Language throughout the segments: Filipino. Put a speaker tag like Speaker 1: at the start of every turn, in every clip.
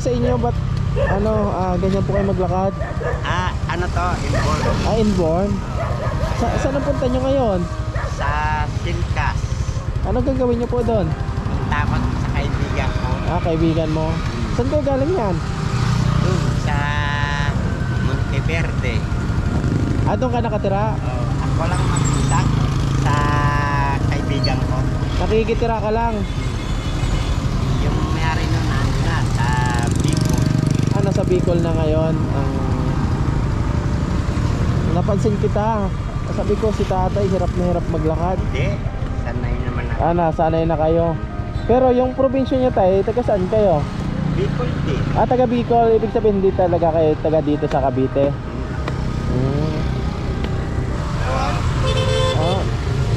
Speaker 1: nangyari sa inyo? Ba't ano, ah, ganyan po kayo maglakad?
Speaker 2: Ah, ano to? Inborn.
Speaker 1: Ah, inborn? Sa saan ang punta nyo ngayon?
Speaker 2: Sa Silkas.
Speaker 1: Ano gagawin nyo po doon?
Speaker 2: Takot sa kaibigan ko.
Speaker 1: Ah, kaibigan mo. Saan kayo galing yan?
Speaker 2: Doon sa Monteverde.
Speaker 1: Ah, doon ka nakatira?
Speaker 2: Oh, ako lang mag-isa sa kaibigan ko.
Speaker 1: Nakikitira ka lang.
Speaker 2: Yung may-ari nun na, na sa Bicol.
Speaker 1: Ah, nasa Bicol na ngayon. Ang... Napansin kita. Sabi ko si tatay, hirap na hirap maglakad.
Speaker 2: Hindi. Sanay naman ako.
Speaker 1: Ah, nasanay na kayo. Pero yung probinsya nyo tayo, taga saan kayo?
Speaker 2: Bicol din.
Speaker 1: Ah, taga Bicol. Ibig sabihin hindi talaga kayo taga dito sa Cavite. Hmm. Ah,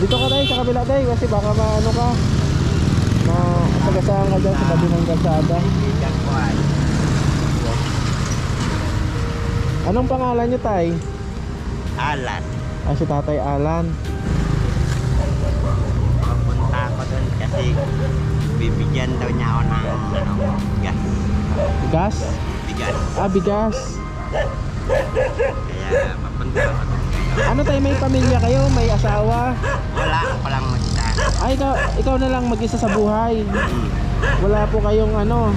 Speaker 1: dito ka tayo sa kabila tayo kasi baka maano ka. Ma tagasaan ka dyan sa tabi ng kalsada.
Speaker 2: Ko ay
Speaker 1: Anong pangalan nyo tay?
Speaker 2: Alan.
Speaker 1: Ah, si tatay Alan.
Speaker 2: Papunta ako doon kasi bibigyan daw niya ako ng ano, gas.
Speaker 1: Gas?
Speaker 2: Bigas.
Speaker 1: Ah, bigas.
Speaker 2: Kaya papunta ako doon.
Speaker 1: Ano tayo, may pamilya kayo? May asawa?
Speaker 2: Wala ako lang magsa.
Speaker 1: Ay, ikaw, ikaw na lang mag-isa sa buhay.
Speaker 2: Hmm.
Speaker 1: Wala po kayong ano,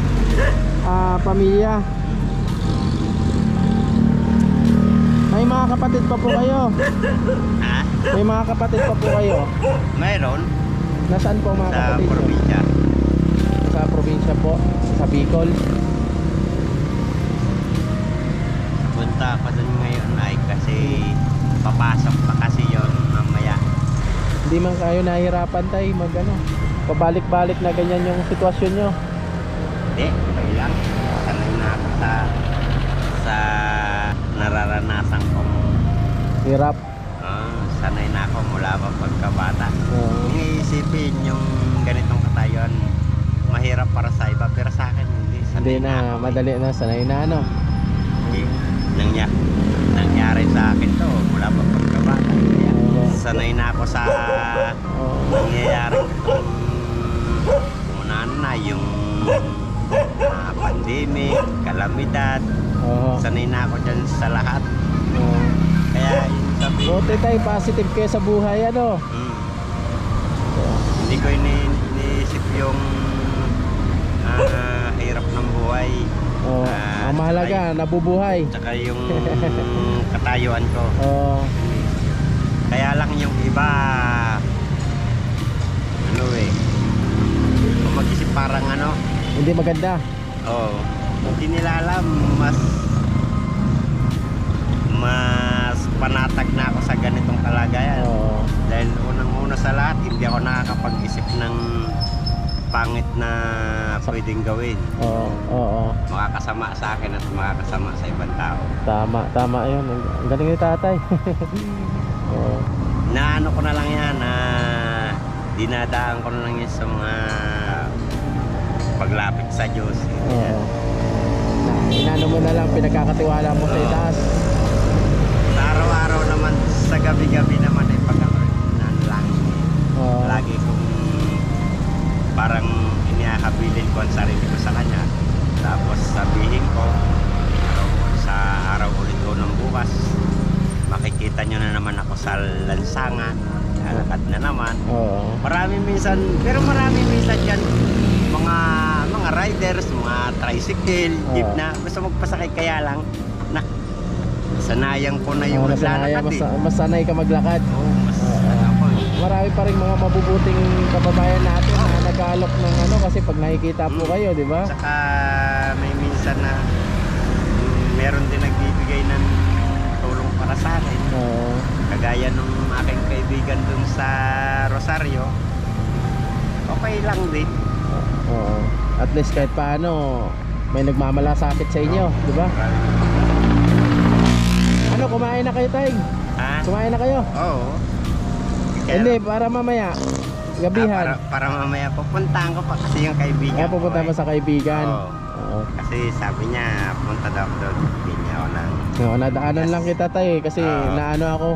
Speaker 1: ah, pamilya. May mga kapatid pa po kayo.
Speaker 2: Ha?
Speaker 1: May mga kapatid pa po kayo.
Speaker 2: Mayroon
Speaker 1: Nasaan po mga
Speaker 2: sa
Speaker 1: kapatid? nyo?
Speaker 2: probinsya.
Speaker 1: Sa probinsya po, sa Bicol.
Speaker 2: Punta ako doon ngayon ay kasi papasok pa kasi yon mamaya.
Speaker 1: Hindi man kayo nahihirapan tayo mag ano, pabalik-balik na ganyan yung sitwasyon nyo.
Speaker 2: Hindi, okay lang. Sanay na ako sa sa nararanasan kong
Speaker 1: Hirap.
Speaker 2: ah, sanay na ako mula pa pagkabata. Kung iisipin yung ganitong katayon, mahirap para sa iba pero sa akin hindi.
Speaker 1: Hindi
Speaker 2: Sanay
Speaker 1: na,
Speaker 2: ako eh.
Speaker 1: madali na, sanay na ano.
Speaker 2: Hindi. Nangya, nangyari sa akin to mula pa pagkabata. Kaya sanay na ako sa
Speaker 1: Oo.
Speaker 2: nangyayari itong una na yung ah, pandemic, kalamidad.
Speaker 1: Oo.
Speaker 2: Sanay na ako dyan sa lahat.
Speaker 1: Oo.
Speaker 2: Kaya yung sabi,
Speaker 1: Buti tayo, positive kayo sa buhay ano.
Speaker 2: hmm, hindi ko ini iniisip yung ah, hirap ng buhay.
Speaker 1: Oo.
Speaker 2: Ah,
Speaker 1: Ang mahalaga, nabubuhay.
Speaker 2: Tsaka yung katayuan ko.
Speaker 1: Oo.
Speaker 2: Kaya lang yung iba, ano eh, kung mag-isip parang ano,
Speaker 1: Hindi maganda.
Speaker 2: oh, hindi nila alam, mas, mas panatag na ako sa ganitong kalagayan.
Speaker 1: Oo.
Speaker 2: Dahil unang-una sa lahat, hindi ako nakakapag-isip ng pangit na pwedeng gawin.
Speaker 1: Oo. Oo.
Speaker 2: Makakasama sa akin at makakasama sa ibang tao.
Speaker 1: Tama, tama 'yun. Ang ang galing ni tatay. Oo.
Speaker 2: Naano ko na lang yan na dinadaan ko na lang yan sa mga paglapit sa Diyos.
Speaker 1: Oo. Inano mo na lang pinagkakatiwala mo sa itaas.
Speaker 2: Sa araw-araw naman, sa gabi-gabi naman ay pagkakaroon lang.
Speaker 1: Oo.
Speaker 2: Lagi kong parang inihahabilin ko ang sarili ko sa kanya. Tapos sabihin ko, sa araw ulit ko ng bukas, makikita nyo na naman ako sa lansangan. Lalakad na naman.
Speaker 1: Oo.
Speaker 2: Marami minsan, pero marami minsan yan mga mga riders, mga tricycle, jeep
Speaker 1: Oo.
Speaker 2: na gusto magpasakay kaya lang na sanayan ko na yung
Speaker 1: nasanaya,
Speaker 2: naglalakad
Speaker 1: mas,
Speaker 2: eh.
Speaker 1: mas sanay ka maglakad.
Speaker 2: Oo, mas ko eh.
Speaker 1: Marami pa rin mga mabubuting kababayan natin na nag-aalok ng ano kasi pag nakikita po
Speaker 2: Mm.
Speaker 1: kayo, di ba?
Speaker 2: Saka may minsan na mm, meron din nagbibigay ng tulong para sa akin.
Speaker 1: Oo.
Speaker 2: Kagaya nung aking kaibigan dun sa Rosario. Okay lang din.
Speaker 1: Oo. At least kahit paano may nagmamalasakit sa inyo, di ba? Ano, kumain na kayo, Tay?
Speaker 2: Ha?
Speaker 1: Kumain na kayo?
Speaker 2: Oo.
Speaker 1: Hindi, para mamaya.
Speaker 2: Ah,
Speaker 1: Gabihan.
Speaker 2: para, para mamaya pupuntahan ko pa kasi yung kaibigan
Speaker 1: Kaya pupunta mo
Speaker 2: eh.
Speaker 1: sa kaibigan.
Speaker 2: Oo.
Speaker 1: Oo.
Speaker 2: Kasi sabi niya, punta daw ako doon. Bili ako ng...
Speaker 1: Oo, nadaanan lang kita tay kasi
Speaker 2: Oo.
Speaker 1: naano ako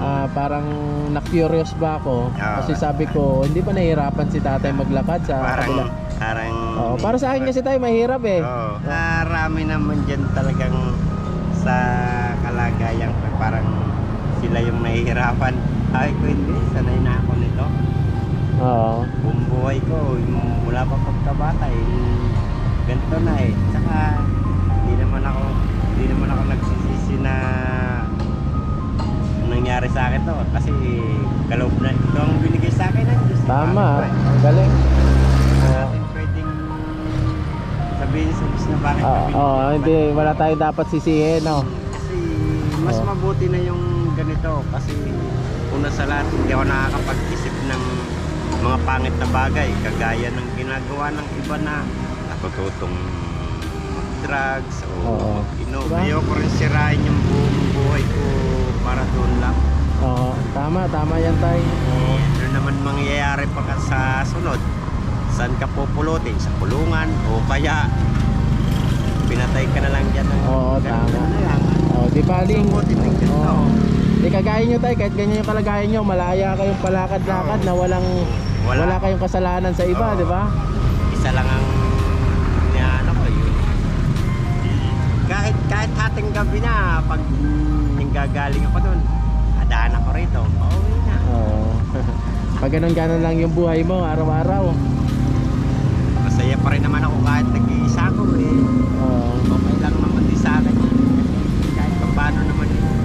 Speaker 1: ah, parang na-curious ba ako
Speaker 2: Oo.
Speaker 1: kasi sabi ko hindi pa nahihirapan si tatay maglakad sa
Speaker 2: Parang,
Speaker 1: kabila.
Speaker 2: parang
Speaker 1: Oo, para sa akin kasi tayo mahirap eh.
Speaker 2: Oo. Marami naman dyan talagang sa kalagayan ko. Parang sila yung nahihirapan. Ay ko hindi, sanay na ako nito.
Speaker 1: Oo.
Speaker 2: Buong buhay ko, yung mula pa pagkabata, eh, Kasi, kaloob na, ito ang binigay sa akin ng Diyos.
Speaker 1: Tama,
Speaker 2: eh?
Speaker 1: ang galing.
Speaker 2: Hindi natin pwedeng sabihin sa Diyos na bakit kami
Speaker 1: oo, hindi, wala tayong dapat sisihin, no?
Speaker 2: Kasi mas
Speaker 1: Oo.
Speaker 2: mabuti na yung ganito kasi una sa lahat hindi ako nakakapag-isip ng mga pangit na bagay kagaya ng ginagawa ng iba na natututong mag-drugs o
Speaker 1: Oo.
Speaker 2: mag-inom.
Speaker 1: Diba?
Speaker 2: Ayoko rin sirain yung buong buhay ko para doon lang.
Speaker 1: Oo, tama, tama yan tayo. Oo.
Speaker 2: Ano naman mangyayari pa ka sa sunod? Saan ka pupulutin? Sa kulungan? O kaya pinatay ka na lang dyan ng
Speaker 1: Oo,
Speaker 2: ganun
Speaker 1: tama.
Speaker 2: na lang.
Speaker 1: Oh, di baling.
Speaker 2: Sumutin ng ganito.
Speaker 1: Oo. Di kagaya nyo tayo, kahit ganyan yung kalagayan nyo, malaya kayong palakad-lakad na walang
Speaker 2: Wala.
Speaker 1: wala, kayong kasalanan sa iba,
Speaker 2: Oo.
Speaker 1: di ba?
Speaker 2: Isa lang ang ano ko yun. Kahit kahit hating gabi na pag nanggagaling ako doon, adaan ako rito. Pauwi na.
Speaker 1: Oo. Pag ganun-ganun lang yung buhay mo, araw-araw.
Speaker 2: Masaya pa rin naman ako kahit nag-iisa ako eh.
Speaker 1: Oo.
Speaker 2: Okay lang naman din sa akin yun. Kahit pa paano naman eh.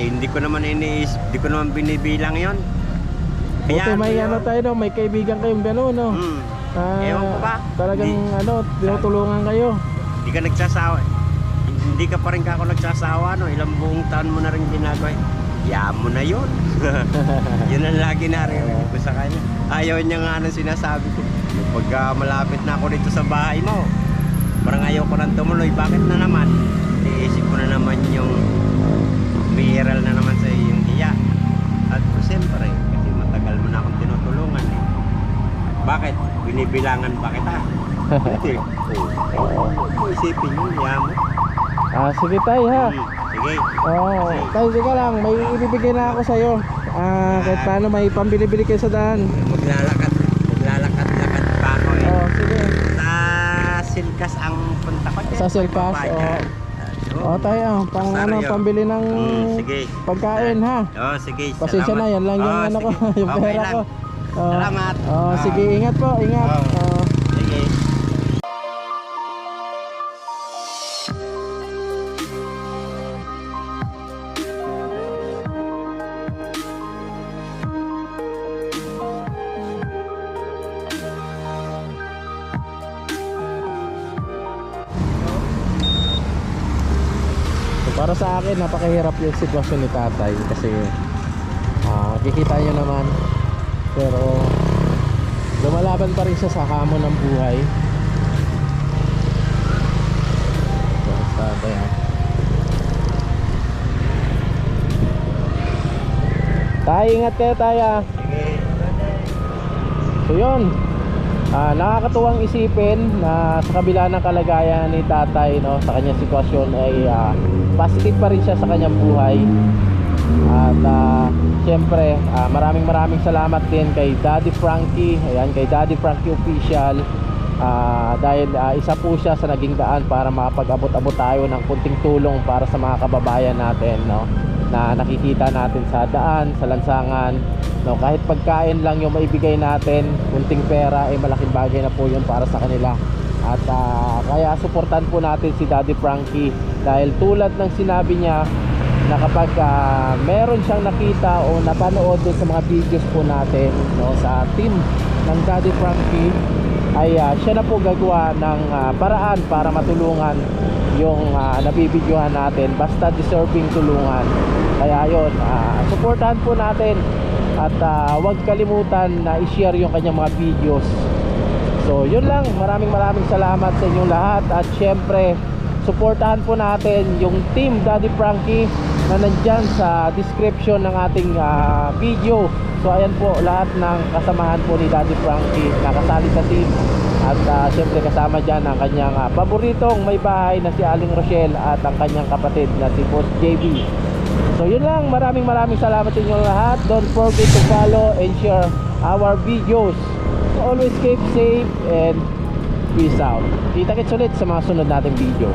Speaker 2: Ay, hindi ko naman iniis, hindi ko naman binibilang yon.
Speaker 1: Buti may
Speaker 2: yun.
Speaker 1: ano tayo no, may kaibigan kayong gano'n no.
Speaker 2: Hmm.
Speaker 1: Ah,
Speaker 2: Ewan ko ba?
Speaker 1: Talagang
Speaker 2: Hindi.
Speaker 1: ano, tinutulungan kayo.
Speaker 2: Hindi ka nagsasawa. Hindi ka pa rin kako nagsasawa, no? Ilang buong taon mo na rin ginagawa. Yaan mo na yun. yun ang lagi naririnig ko sa kanya. Ayaw niya nga nang sinasabi ko. Pagka malapit na ako dito sa bahay mo, parang ayaw ko nang tumuloy. Bakit na naman? Iisip ko na naman yung mineral na naman sa iyong hiya. At siyempre, kasi matagal mo na akong tinutulungan eh. Bakit? Binibilangan ba kita? Oo. Oh, isipin mo.
Speaker 1: Ah, sige tayo ha.
Speaker 2: Hmm, Sige.
Speaker 1: Oo, tayo sige lang, may ibibigay na ako sa'yo. Ah, kahit paano may pambili-bili kayo sa daan.
Speaker 2: Maglalakad. Maglalakad-lakad pa ako eh.
Speaker 1: Oo, sige.
Speaker 2: Sa Silkas ang punta ko dyan.
Speaker 1: Sa Silkas,
Speaker 2: Baba
Speaker 1: Oo, tayo, pang ano,
Speaker 2: yun.
Speaker 1: pambili ng
Speaker 2: Hmm, sige.
Speaker 1: pagkain ha.
Speaker 2: Oo, sige.
Speaker 1: Pasensya na, yan lang yung ano ko, yung
Speaker 2: Okay
Speaker 1: pera
Speaker 2: lang.
Speaker 1: ko. Oo.
Speaker 2: Salamat.
Speaker 1: Oo,
Speaker 2: Ah.
Speaker 1: sige, ingat po, ingat.
Speaker 2: Oo.
Speaker 1: Oo. Para sa akin, napakahirap yung sitwasyon ni tatay kasi ah, kikita nyo naman pero lumalaban pa rin siya sa hamon ng buhay. So, tatay ah. Tay, ingat kayo tayo ah. So yun ah, Nakakatuwang isipin na sa kabila ng kalagayan ni tatay no, Sa kanyang sitwasyon ay ah, Positive pa rin siya sa kanyang buhay. At ah, Siyempre ah, maraming maraming salamat din kay Daddy Frankie. Ayan kay Daddy Frankie Official. Ah, dahil ah, isa po siya sa naging daan para makapag-abot-abot tayo ng kunting tulong para sa mga kababayan natin no? Na nakikita natin sa daan, sa lansangan no? Kahit pagkain lang yung maibigay natin kunting pera ay malaking bagay na po yun para sa kanila. At ah, kaya suportan po natin si Daddy Frankie dahil tulad ng sinabi niya na kapag ah, meron siyang nakita o napanood sa mga videos po natin no, sa team ng Daddy Frankie ay ah, siya na po gagawa ng ah, paraan para matulungan yung uh, nabibidyohan natin. Basta deserving tulungan. Kaya yun ah, supportahan po natin at ah, huwag kalimutan na i-share yung kanyang mga videos. So yun lang. Maraming maraming salamat sa inyong lahat at syempre supportahan po natin yung team Daddy Frankie na nandyan sa description ng ating ah, video so ayan po lahat ng kasamahan po ni Daddy Frankie nakasali sa team at uh, syempre kasama dyan ang kanyang ah, paboritong may bahay na si Aling Rochelle at ang kanyang kapatid na si Boss JB. So yun lang, maraming maraming salamat sa inyong lahat. Don't forget to follow and share our videos. Always keep safe and peace out. Kita-kits ulit sa mga sunod nating video.